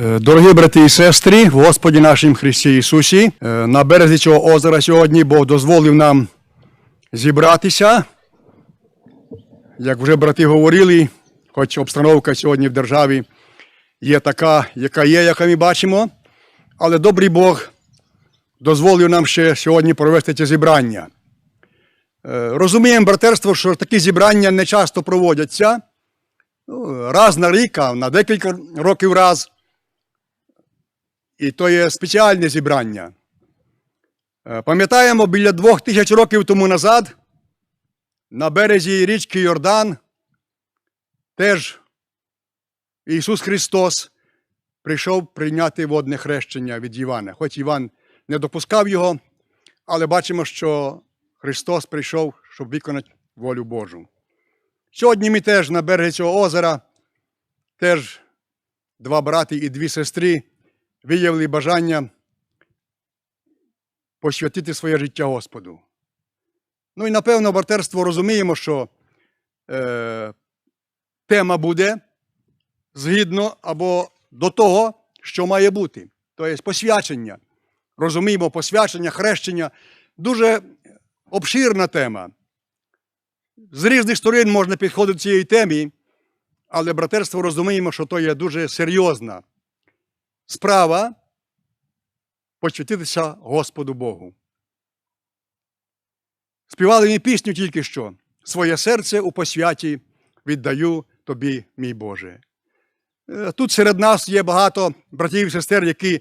Е, Дорогі брати і сестри, в Господі нашим Христі Ісусі, е, на березі цього озера сьогодні Бог дозволив нам зібратися. Як вже брати говорили, хоч обстановка сьогодні в державі є така, яка є, яка ми бачимо, але добрий Бог дозволив нам ще сьогодні провести це зібрання. Е, Розуміємо, братерство, що такі зібрання не часто проводяться. Ну, раз на рік, а на декілька років раз. І то є спеціальне зібрання. Е, Пам'ятаємо, біля двох тисяч років тому назад на березі річки Йордан теж Ісус Христос прийшов прийняти водне хрещення від Івана. Хоч Іван не допускав його, але бачимо, що Христос прийшов, щоб виконати волю Божу. Сьогодні ми теж на березі цього озера, теж два брати і дві сестри виявили бажання посвятити своє життя Господу. Ну і напевно, братерство розуміємо, що е, тема буде згідно або до того, що має бути. Тобто посвячення. Розуміємо, посвячення, хрещення дуже обширна тема. З різних сторон можна підходити до цієї темі, але братерство розуміємо, що то є дуже серйозна справа посвятитися Господу Богу. Співали ми пісню тільки що. Своє серце у посвяті віддаю тобі, мій Боже. Е, Тут серед нас є багато братів і сестер, які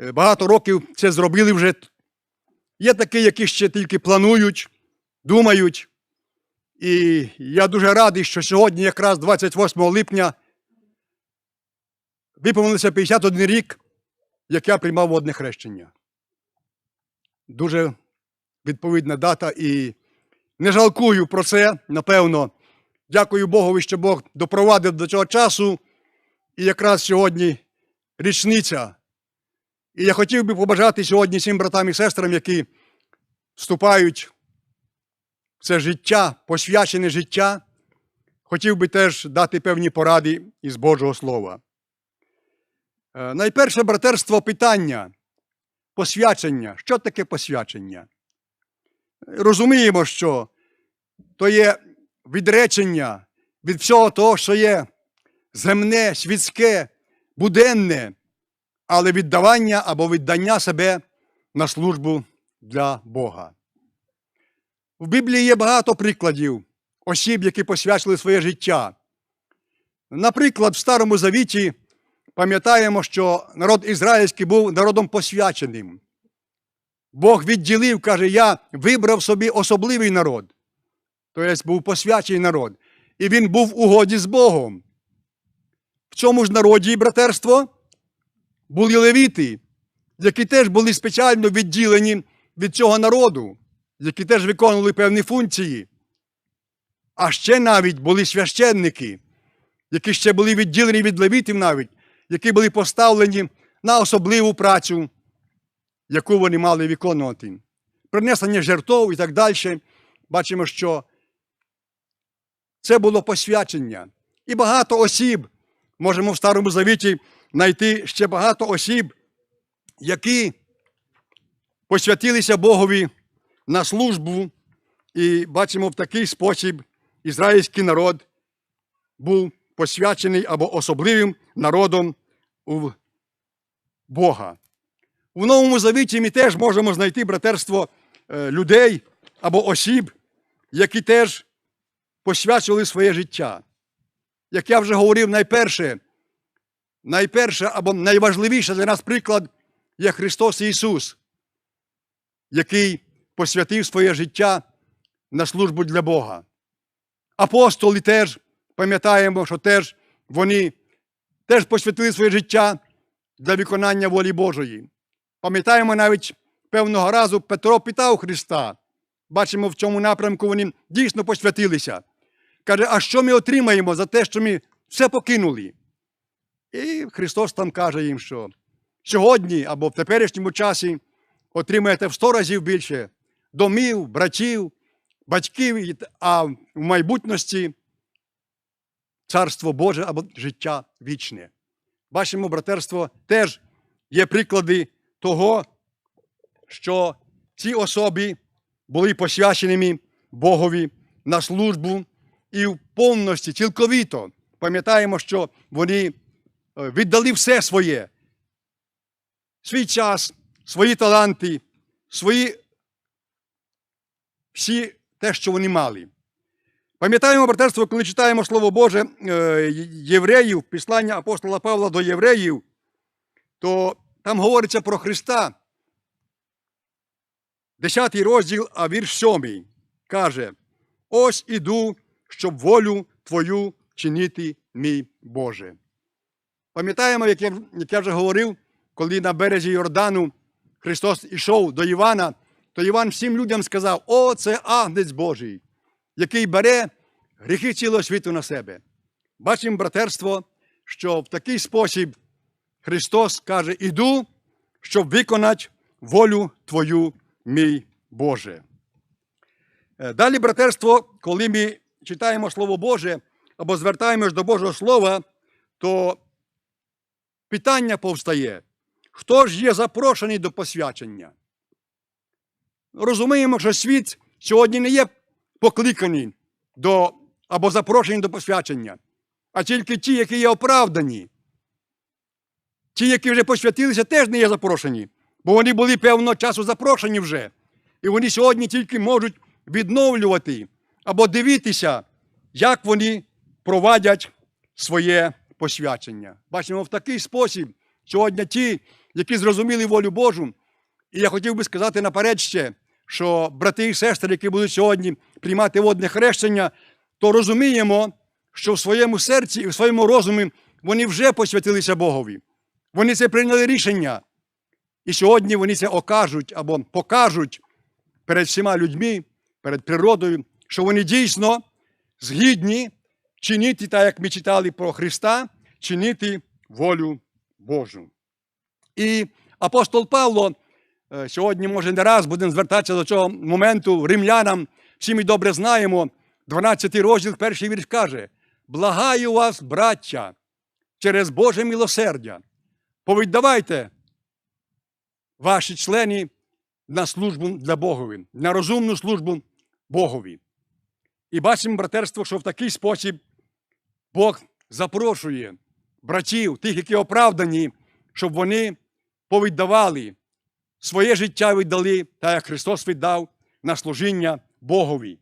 е, багато років це зробили вже. Є такі, які ще тільки планують, думають. І я дуже радий, що сьогодні, якраз 28 липня, виповнилося 51 рік, як я приймав водне хрещення. Дуже відповідна дата і не жалкую про це, напевно. Дякую Богові, що Бог допровадив до цього часу. І якраз сьогодні річниця. І я хотів би побажати сьогодні всім братам і сестрам, які вступають в це життя, посвячене життя, хотів би теж дати певні поради із Божого Слова. Е, Найперше братерство питання посвячення. Що таке посвячення? Розуміємо, що то є відречення від всього того, що є земне, світське, буденне, але віддавання або віддання себе на службу для Бога. В Біблії є багато прикладів осіб, які посвячили своє життя. Наприклад, в Старому Завіті пам'ятаємо, що народ ізраїльський був народом посвяченим. Бог відділив, каже, я вибрав собі особливий народ. Тобто був посвячений народ. І він був у годі з Богом. В цьому ж народі, братерство, були левіти, які теж були спеціально відділені від цього народу, які теж виконували певні функції. А ще навіть були священники, які ще були відділені від левітів навіть, які були поставлені на особливу працю, яку вони мали виконувати. Принесення жертв і так далі. Бачимо, що це було посвячення. І багато осіб, можемо в Старому Завіті знайти ще багато осіб, які посвятилися Богові на службу, і бачимо в такий спосіб ізраїльський народ був посвячений або особливим народом у Бога. У Новому Завіті ми теж можемо знайти братерство е, людей або осіб, які теж посвячували своє життя. Як я вже говорив, найперше, найперше або найважливіше для нас приклад є Христос Ісус, який посвятив своє життя на службу для Бога. Апостоли теж пам'ятаємо, що теж вони теж посвятили своє життя для виконання волі Божої. Пам'ятаємо навіть певного разу Петро питав Христа. Бачимо, в цьому напрямку вони дійсно посвятилися. Каже, а що ми отримаємо за те, що ми все покинули? І Христос там каже їм, що сьогодні або в теперішньому часі отримаєте в сто разів більше домів, братів, батьків, а в майбутності царство Боже або життя вічне. бачимо, братерство, теж є приклади того, що ці особи були посвяченими Богові на службу і в повності, цілковіто. Пам'ятаємо, що вони е, віддали все своє, свій час, свої таланти, свої всі те, що вони мали. Пам'ятаємо, братерство, коли читаємо Слово Боже е, євреїв, післання апостола Павла до євреїв, то там говориться про Христа. Десятий розділ, а вірш сьомий, каже: Ось іду, щоб волю Твою чинити, мій Боже. Пам'ятаємо, як я, як я вже говорив, коли на березі Йордану Христос ішов до Івана, то Іван всім людям сказав: О, це агнець Божий, який бере гріхи цілого світу на себе. Бачимо, братерство, що в такий спосіб Христос каже: Іду, щоб виконати волю Твою, мій Боже. Е, Далі, братерство, коли ми читаємо Слово Боже або звертаємось до Божого Слова, то питання повстає, хто ж є запрошений до посвячення? Розуміємо, що світ сьогодні не є покликаний до, або запрошений до посвячення, а тільки ті, які є оправдані. Ті, які вже посвятилися, теж не є запрошені, бо вони були певного часу запрошені вже. І вони сьогодні тільки можуть відновлювати або дивитися, як вони провадять своє посвячення. Бачимо, в такий спосіб сьогодні ті, які зрозуміли волю Божу, і я хотів би сказати наперед ще, що брати і сестри, які будуть сьогодні приймати водне хрещення, то розуміємо, що в своєму серці і в своєму розумі вони вже посвятилися Богові. Вони це прийняли рішення. І сьогодні вони це окажуть або покажуть перед всіма людьми, перед природою, що вони дійсно згідні чинити, так як ми читали про Христа, чинити волю Божу. І апостол Павло сьогодні, може, не раз будемо звертатися до цього моменту римлянам. Всі ми добре знаємо, 12 розділ, перший вірш каже: Благаю вас, браття, через Боже милосердя, повіддавайте ваші члени на службу для Богові, на розумну службу Богові. І бачимо, братерство, що в такий спосіб Бог запрошує братів, тих, які оправдані, щоб вони повіддавали своє життя віддали, так як Христос віддав на служіння Богові.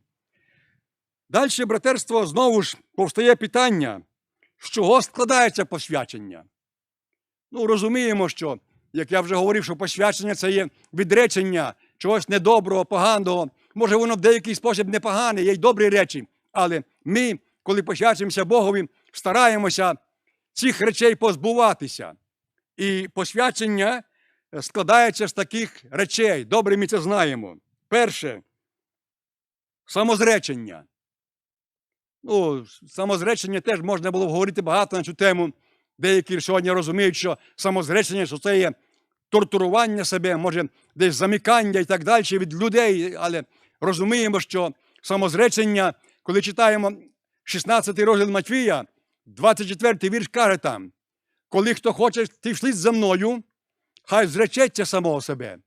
Далі, братерство, знову ж повстає питання, з чого складається посвячення. Ну, розуміємо, що, як я вже говорив, що посвячення це є відречення чогось недоброго, поганого. Може, воно в деякий спосіб непогане, є й добрі речі. Але ми, коли посвячуємося Богові, стараємося цих речей позбуватися. І посвячення складається з таких речей. Добре, ми це знаємо. Перше самозречення. Ну, самозречення теж можна було говорити багато на цю тему. Деякі сьогодні розуміють, що самозречення, що це є тортурування себе, може, десь замикання і так далі від людей. Але розуміємо, що самозречення, коли читаємо 16 розділ Матвія, 24 й вірш каже там, коли хто хоче ти вслід за мною, хай зречеться самого себе.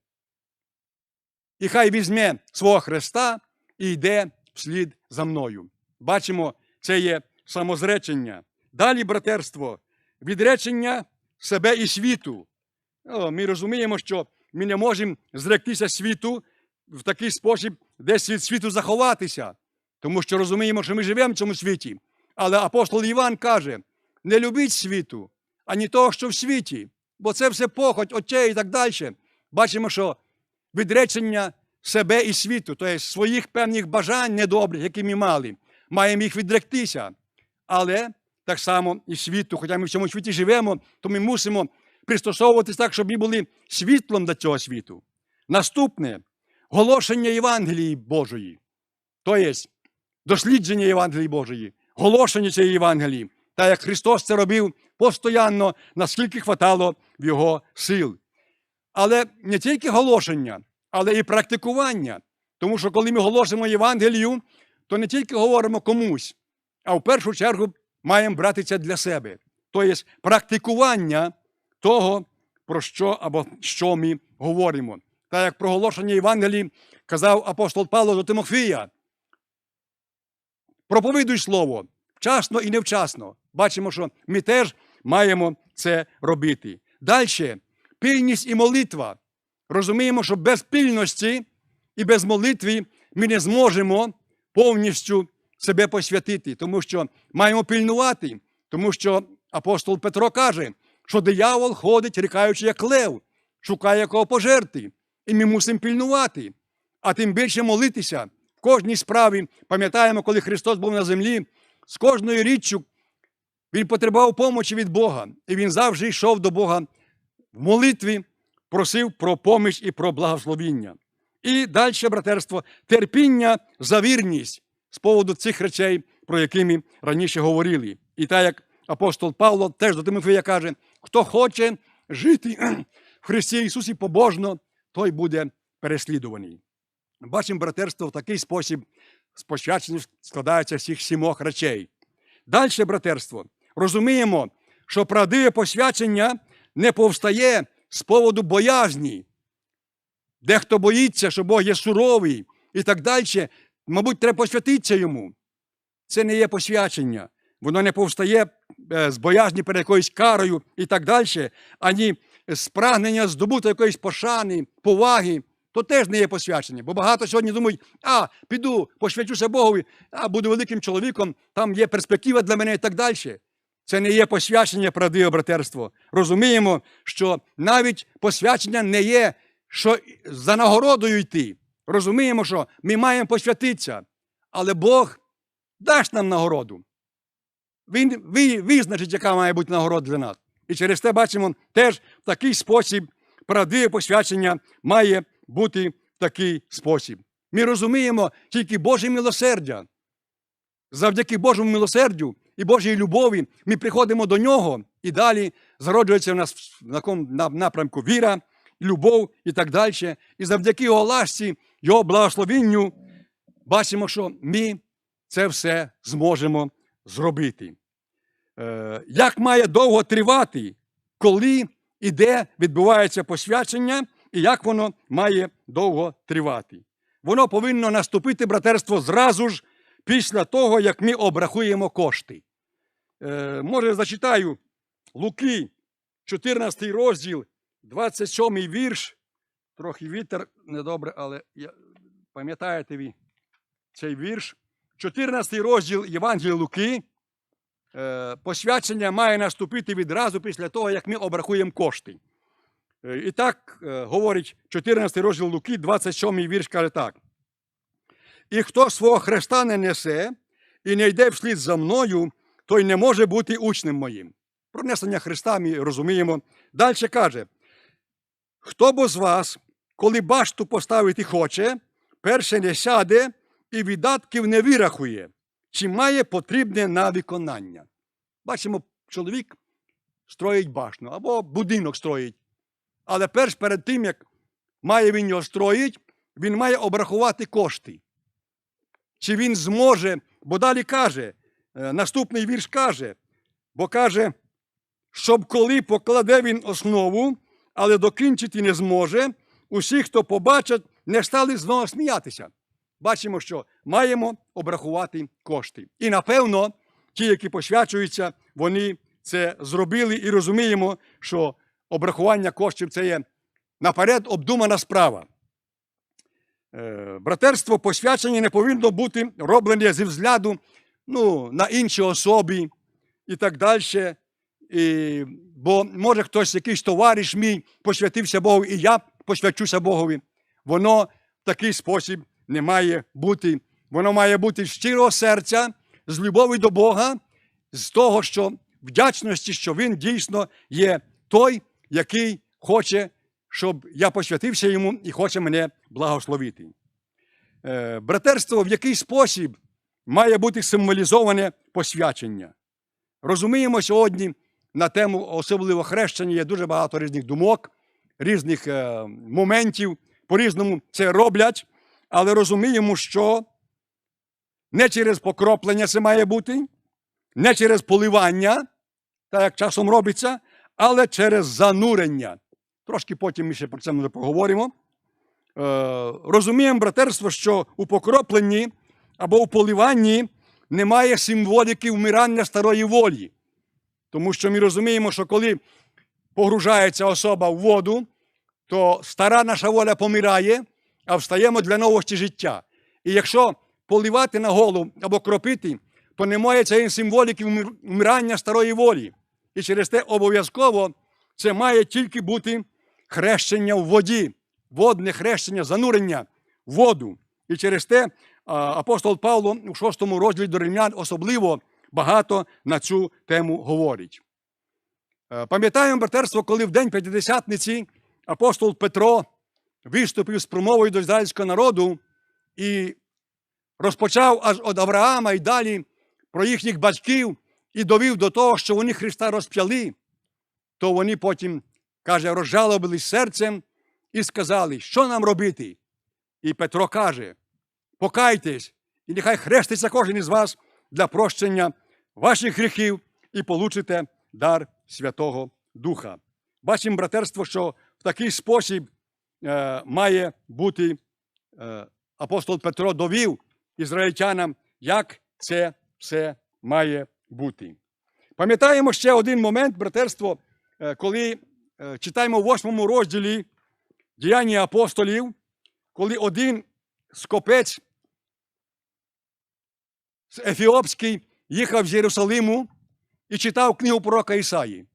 І хай візьме свого Христа і йде вслід за мною. Бачимо, це є самозречення. Далі, братерство, відречення себе і світу. Ми розуміємо, що ми не можемо зректися світу в такий спосіб, десь від світу заховатися, тому що розуміємо, що ми живемо в цьому світі. Але апостол Іван каже: не любіть світу, ані того, що в світі, бо це все похоть, очей і так далі. Бачимо, що відречення себе і світу, тобто своїх певних бажань недобрих, які ми мали, маємо їх відректися. Але так само і світу, хоча ми в цьому світі живемо, то ми мусимо пристосовуватись так, щоб ми були світлом для цього світу. Наступне голошення Євангелії Божої, тобто дослідження Євангелії Божої, голошення цієї Євангелії, так як Христос це робив постоянно, наскільки хватало в Його сил. Але не тільки голошення, але і практикування. Тому що коли ми голосимо Євангелію, то не тільки говоримо комусь, а в першу чергу маємо брати це для себе. тобто практикування того, про що або що ми говоримо. Та як проголошення Євангелії казав апостол Павло до Тимофія. Проповідуй слово вчасно і невчасно. Бачимо, що ми теж маємо це робити. Далі пильність і молитва. Розуміємо, що без пильності і без молитви ми не зможемо повністю себе посвятити, тому що маємо пильнувати, тому що апостол Петро каже, що диявол ходить, рікаючи, як лев, шукає кого пожерти, і ми мусимо пильнувати, а тим більше молитися. В кожній справі пам'ятаємо, коли Христос був на землі, з кожною річчю він потребував помочі від Бога, і він завжди йшов до Бога в молитві, просив про поміч і про благословіння. І далі, братерство, терпіння за вірність з поводу цих речей, про які ми раніше говорили. І так як апостол Павло теж до Тимофія каже, хто хоче жити в Христі Ісусі побожно, той буде переслідуваний. Бачимо братерство в такий спосіб посвячення складається всіх сімох речей. Далі, братерство, розуміємо, що правдиве посвячення не повстає з поводу боязні. Дехто боїться, що Бог є суровий і так далі. Мабуть, треба посвятитися йому. Це не є посвячення. Воно не повстає е, з боязні перед якоюсь карою і так далі, ані з прагнення здобути якоїсь пошани, поваги. То теж не є посвячення. Бо багато сьогодні думають, а, піду, посвячуся Богові, а буду великим чоловіком, там є перспектива для мене і так далі. Це не є посвячення правдиве братерство. Розуміємо, що навіть посвячення не є, що за нагородою йти. Розуміємо, що ми маємо посвятитися, але Бог дасть нам нагороду. Він визначить, яка має бути нагорода для нас. І через те бачимо, теж в такий спосіб правдиве посвячення має бути в такий спосіб. Ми розуміємо тільки Боже милосердя. Завдяки Божому милосердю і Божій любові ми приходимо до нього і далі зароджується в нас в такому напрямку віра, любов і так далі. І завдяки його ласці, його благословінню бачимо, що ми це все зможемо зробити. Е, Як має довго тривати, коли і де відбувається посвячення, і як воно має довго тривати? Воно повинно наступити братерство зразу ж після того, як ми обрахуємо кошти. Е, може, зачитаю Луки, 14 розділ, 27 вірш. Трохи вітер недобре, але пам'ятаєте ви цей вірш. 14 розділ Євангелія Луки. Е, посвячення має наступити відразу після того, як ми обрахуємо кошти. Е, І так говорить 14 розділ Луки, 27 вірш каже так. І хто свого хреста не несе і не йде вслід за мною, той не може бути учнем моїм. Про несення Христа ми розуміємо. Далі каже: хто бо з вас, коли башту поставити хоче, перше не сяде і видатків не вирахує, чи має потрібне на виконання. Бачимо, чоловік строїть башню або будинок строїть. Але перш перед тим, як має він його строїть, він має обрахувати кошти. Чи він зможе, бо далі каже, наступний вірш каже, бо каже, щоб коли покладе він основу, але докінчити не зможе, усі, хто побачать, не стали знову сміятися. Бачимо, що маємо обрахувати кошти. І напевно, ті, які посвячуються, вони це зробили і розуміємо, що обрахування коштів це є наперед обдумана справа. Е, Братерство посвячення не повинно бути роблене зі взгляду ну, на інші особи і так далі. І, бо може хтось, якийсь товариш мій, посвятився Богу, і я посвячуся Богові. Воно в такий спосіб не має бути. Воно має бути з щирого серця, з любові до Бога, з того, що вдячності, що Він дійсно є той, який хоче, щоб я посвятився йому і хоче мене благословити. Е, Братерство, в який спосіб має бути символізоване посвячення. Розуміємо сьогодні на тему особливо хрещення є дуже багато різних думок, різних е, моментів, по-різному це роблять, але розуміємо, що не через покроплення це має бути, не через поливання, так як часом робиться, але через занурення. Трошки потім ми ще про це може поговоримо. Е, розуміємо, братерство, що у покропленні або у поливанні немає символіки вмирання старої волі. Тому що ми розуміємо, що коли погружається особа в воду, то стара наша воля помирає, а встаємо для новості життя. І якщо поливати на голову або кропити, то немає цієї символіки вмирання старої волі. І через те обов'язково це має тільки бути хрещення в воді, водне хрещення, занурення в воду. І через те апостол Павло у шостому розділі до римлян особливо багато на цю тему говорить. Е, Пам'ятаємо братерство, коли в день П'ятидесятниці апостол Петро виступив з промовою до ізраїльського народу і розпочав аж від Авраама і далі про їхніх батьків і довів до того, що вони Христа розп'яли, то вони потім, каже, розжалобились серцем і сказали, що нам робити? І Петро каже: покайтесь, і нехай хреститься кожен із вас для прощення ваших гріхів і получите дар Святого Духа. Бачимо, братерство, що в такий спосіб е, має бути е, апостол Петро довів ізраїльтянам, як це все має бути. Пам'ятаємо ще один момент, братерство, е, коли е, читаємо в восьмому розділі діяння апостолів, коли один скопець Ефіопський їхав з Єрусалиму і читав книгу пророка Ісаї.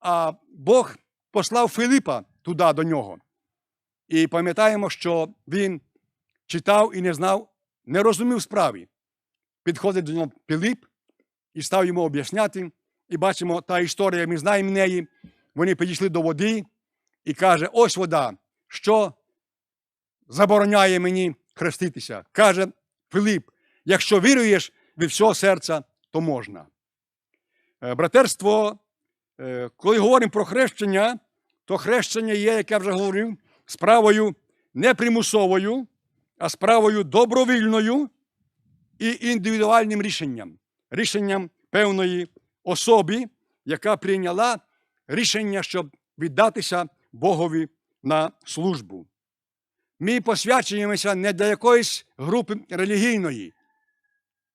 А Бог послав Филипа туди до нього. І пам'ятаємо, що він читав і не знав, не розумів справи. Підходить до нього Пилип і став йому об'ясняти. І бачимо, та історія, ми знаємо неї. Вони підійшли до води і каже: ось вода, що забороняє мені хреститися. Каже Филип, якщо віруєш від всього серця, то можна. Е, Братерство, е, коли говоримо про хрещення, то хрещення є, як я вже говорив, справою не примусовою, а справою добровільною і індивідуальним рішенням. Рішенням певної особи, яка прийняла рішення, щоб віддатися Богові на службу. Ми посвячуємося не для якоїсь групи релігійної,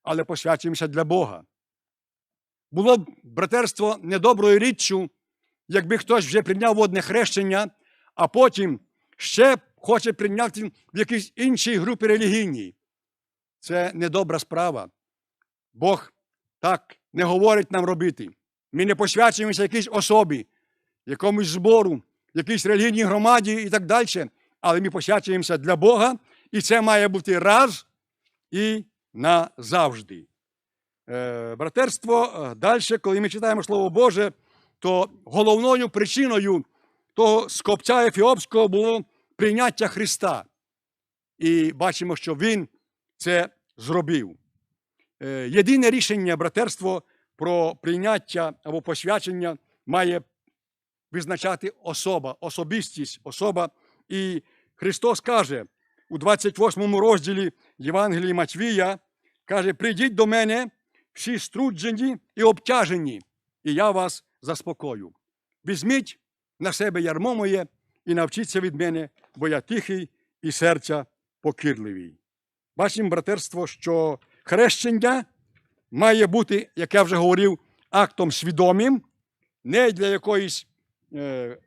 але посвячуємося для Бога. Було б братерство недоброю річчю, якби хтось вже прийняв водне хрещення, а потім ще хоче прийняти в якійсь іншій групі релігійній. Це недобра справа. Бог так не говорить нам робити. Ми не посвячуємося якійсь особі, якомусь збору, якійсь релігійній громаді і так далі. Але ми посвячуємося для Бога, і це має бути раз і назавжди. Е, братерство, е, далі, коли ми читаємо Слово Боже, то головною причиною того скопця Ефіопського було прийняття Христа. І бачимо, що Він це зробив. Е, Єдине рішення братерство про прийняття або посвячення має визначати особа, особистість, особа. І Христос каже у 28 розділі Євангелії Матвія, каже: прийдіть до мене всі струджені і обтяжені, і я вас заспокою. Візьміть на себе ярмо моє і навчіться від мене, бо я тихий і серця покірливий. Бачимо, братерство, що хрещення має бути, як я вже говорив, актом свідомим, не для якоїсь, е,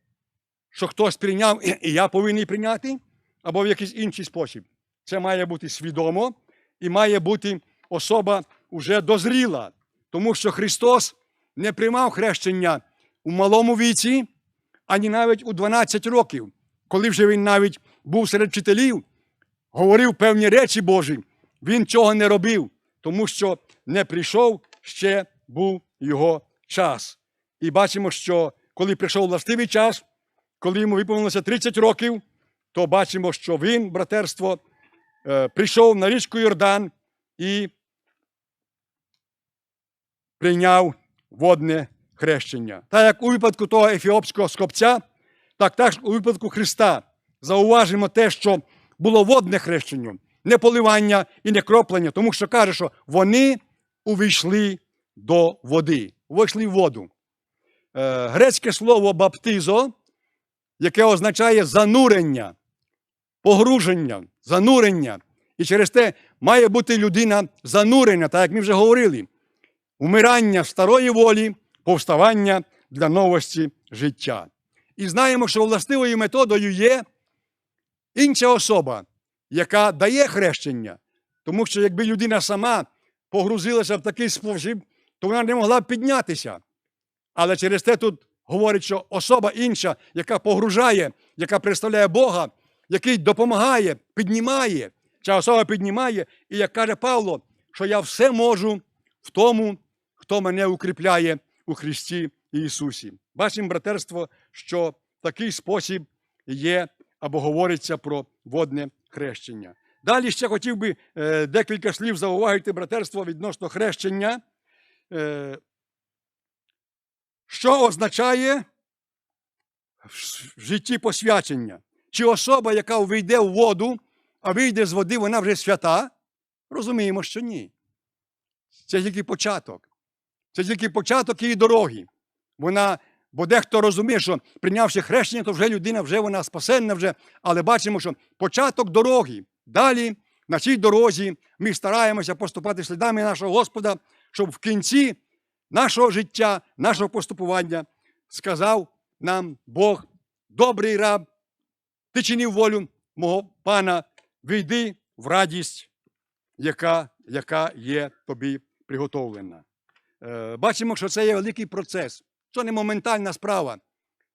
що хтось прийняв, і я повинен прийняти, або в якийсь інший спосіб. Це має бути свідомо і має бути особа вже дозріла, тому що Христос не приймав хрещення у малому віці, ані навіть у 12 років, коли вже він навіть був серед вчителів, говорив певні речі Божі, він цього не робив, тому що не прийшов ще був його час. І бачимо, що коли прийшов властивий час, коли йому виповнилося 30 років, то бачимо, що він, братерство, прийшов на річку Йордан і прийняв водне хрещення. Так як у випадку того ефіопського скопця, так також у випадку Христа зауважимо те, що було водне хрещення, не поливання і не кроплення, тому що каже, що вони увійшли до води. увійшли в воду. Е, Грецьке слово баптизо, яке означає занурення, погруження, занурення. І через те має бути людина занурена, так як ми вже говорили, умирання старої волі, повставання для новості життя. І знаємо, що властивою методою є інша особа, яка дає хрещення. Тому що якби людина сама погрузилася в такий спосіб, то вона не могла б піднятися. Але через те тут говорить, що особа інша, яка погружає, яка представляє Бога, який допомагає, піднімає, ця особа піднімає, і як каже Павло, що я все можу в тому, хто мене укріпляє у Христі Ісусі. Бачимо, братерство, що такий спосіб є або говориться про водне хрещення. Далі ще хотів би е, декілька слів зауважити братерство відносно хрещення. Е, що означає в житті посвячення? Чи особа, яка вийде в воду, а вийде з води, вона вже свята? Розуміємо, що ні. Це тільки початок. Це тільки початок її дороги. Вона, бо дехто розуміє, що прийнявши хрещення, то вже людина вже вона спасенна вже, але бачимо, що початок дороги. Далі на цій дорозі ми стараємося поступати слідами нашого Господа, щоб в кінці нашого життя, нашого поступування сказав нам Бог, добрий раб, ти чинив волю мого пана, війди в радість, яка, яка є тобі приготовлена. Е, бачимо, що це є великий процес. Це не моментальна справа.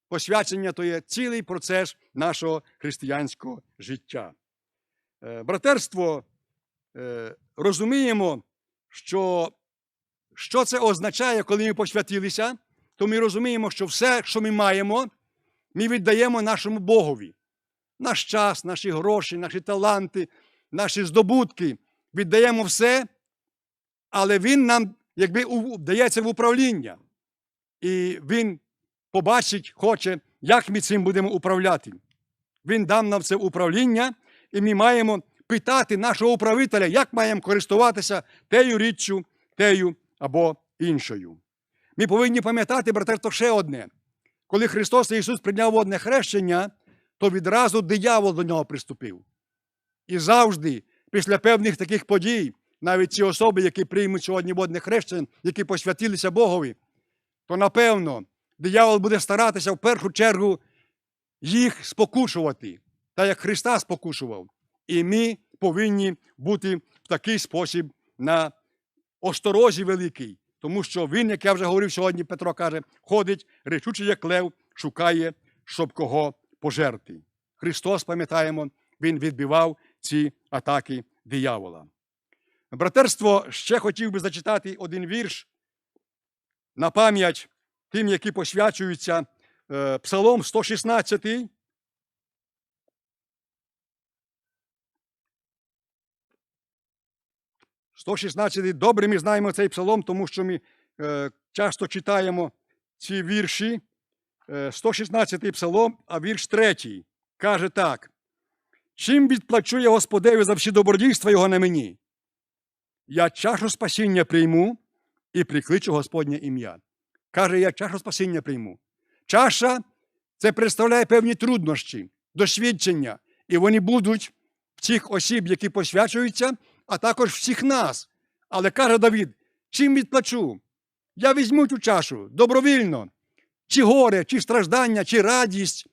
Посвячення то є цілий процес нашого християнського життя. Е, братерство, е, розуміємо, що, що це означає, коли ми посвятилися, то ми розуміємо, що все, що ми маємо, ми віддаємо нашому Богові. Наш час, наші гроші, наші таланти, наші здобутки. Віддаємо все, але Він нам якби дається в управління. І Він побачить, хоче, як ми цим будемо управляти. Він дам нам це управління, і ми маємо питати нашого управителя, як маємо користуватися тею річчю, тею або іншою. Ми повинні пам'ятати, братерство, ще одне. Коли Христос Ісус прийняв водне хрещення, то відразу диявол до нього приступив. І завжди, після певних таких подій, навіть ці особи, які приймуть сьогодні водне хрещення, які посвятилися Богові, то напевно диявол буде старатися в першу чергу їх спокушувати, так як Христа спокушував. І ми повинні бути в такий спосіб на осторозі великий, тому що він, як я вже говорив сьогодні, Петро каже, ходить, речучий як лев, шукає, щоб кого пожерти. Христос, пам'ятаємо, Він відбивав ці атаки диявола. Братерство, ще хотів би зачитати один вірш на пам'ять тим, які посвячуються е, Псалом 116. «116. Добре ми знаємо цей псалом, тому що ми е, часто читаємо ці вірші. Е, 116 псалом, а вірш 3 каже так: Чим відплачу я Господеві за всі добродійства його на мені? Я чашу спасіння прийму і прикличу Господнє ім'я. Каже, я чашу спасіння прийму. Чаша це представляє певні труднощі, досвідчення, і вони будуть в цих осіб, які посвячуються, а також всіх нас. Але каже Давід, чим відплачу? Я візьму цю чашу добровільно, чи горе, чи страждання, чи радість.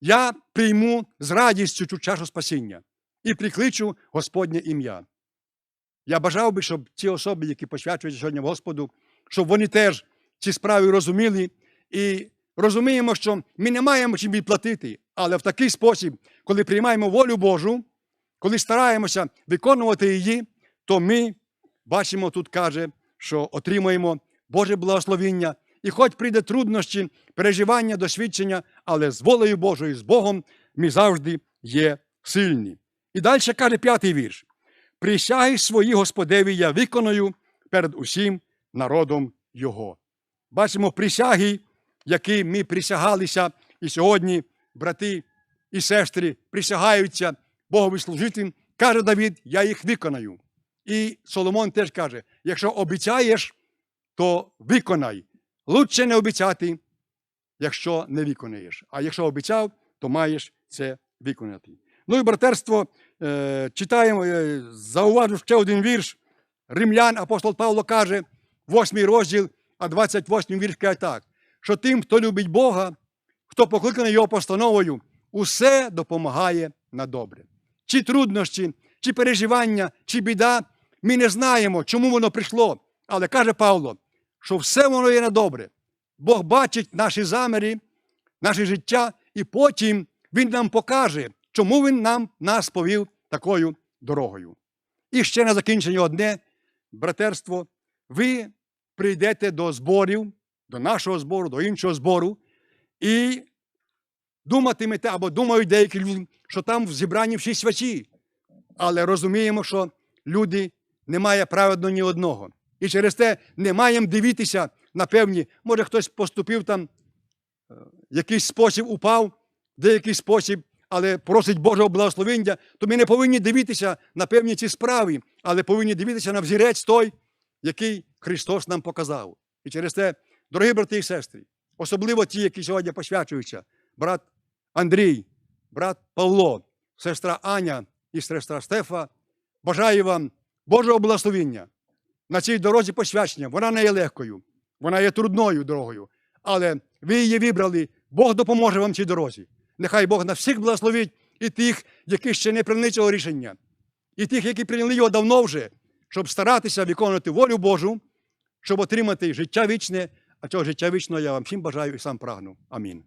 Я прийму з радістю цю чашу спасіння і прикличу Господнє ім'я. Я бажав би, щоб ці особи, які посвячуються сьогодні Господу, щоб вони теж ці справи розуміли і розуміємо, що ми не маємо чим відплатити, але в такий спосіб, коли приймаємо волю Божу, коли стараємося виконувати її, то ми бачимо, тут каже, що отримуємо Боже благословіння. І хоч прийде труднощі, переживання, досвідчення, але з волею Божою, з Богом ми завжди є сильні. І далі каже п'ятий вірш. Присяги свої Господеві я виконую перед усім народом Його. Бачимо присяги, які ми присягалися, і сьогодні брати і сестри присягаються Богові служити. Каже Давід, я їх виконаю. І Соломон теж каже: якщо обіцяєш, то виконай. Лучше не обіцяти, якщо не виконаєш. А якщо обіцяв, то маєш це виконати. Ну і братерство, е, читаємо, е, зауважу ще один вірш. Римлян, апостол Павло каже, 8 розділ, а 28 вірш каже так, що тим, хто любить Бога, хто покликаний його постановою, усе допомагає на добре. Чи труднощі, чи переживання, чи біда, ми не знаємо, чому воно прийшло. Але каже Павло, що все воно є на добре. Бог бачить наші заміри, наше життя, і потім Він нам покаже, чому Він нам нас повів такою дорогою. І ще на закінчення одне, братерство, ви прийдете до зборів, до нашого збору, до іншого збору, і думатимете або думають деякі люди, що там в зібранні всі святі. Але розуміємо, що люди немає праведно ні одного. І через те не маємо дивитися на певні, може хтось поступив там, е, якийсь спосіб упав, деякий спосіб, але просить Божого благословення, то ми не повинні дивитися на певні ці справи, але повинні дивитися на взірець той, який Христос нам показав. І через те, дорогі брати і сестри, особливо ті, які сьогодні посвячуються, брат Андрій, брат Павло, сестра Аня і сестра Стефа, бажаю вам Божого благословення на цій дорозі посвячення. Вона не є легкою, вона є трудною дорогою, але ви її вибрали, Бог допоможе вам цій дорозі. Нехай Бог на всіх благословить і тих, які ще не прийняли цього рішення, і тих, які прийняли його давно вже, щоб старатися виконувати волю Божу, щоб отримати життя вічне, а цього життя вічного я вам всім бажаю і сам прагну. Амінь.